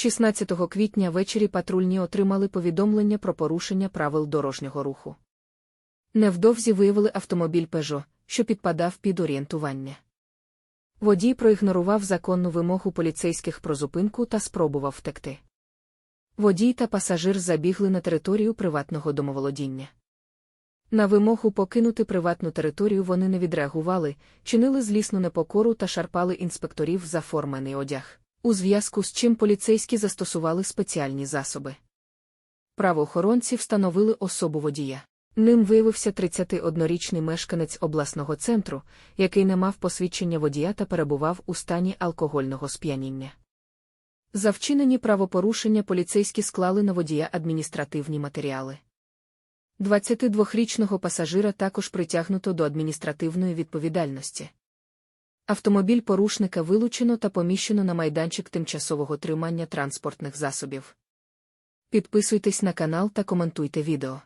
16 квітня ввечері патрульні отримали повідомлення про порушення правил дорожнього руху. Невдовзі виявили автомобіль Peugeot, що підпадав під орієнтування. Водій проігнорував законну вимогу поліцейських про зупинку та спробував втекти. Водій та пасажир забігли на територію приватного домоволодіння. На вимогу покинути приватну територію вони не відреагували, чинили злісну непокору та шарпали інспекторів за формений одяг, у зв'язку з чим поліцейські застосували спеціальні засоби. Правоохоронці встановили особу водія. Ним виявився 31-річний мешканець обласного центру, який не мав посвідчення водія та перебував у стані алкогольного сп'яніння. За вчинені правопорушення поліцейські склали на водія адміністративні матеріали. 22-річного пасажира також притягнуто до адміністративної відповідальності. Автомобіль порушника вилучено та поміщено на майданчик тимчасового тримання транспортних засобів. Підписуйтесь на канал та коментуйте відео.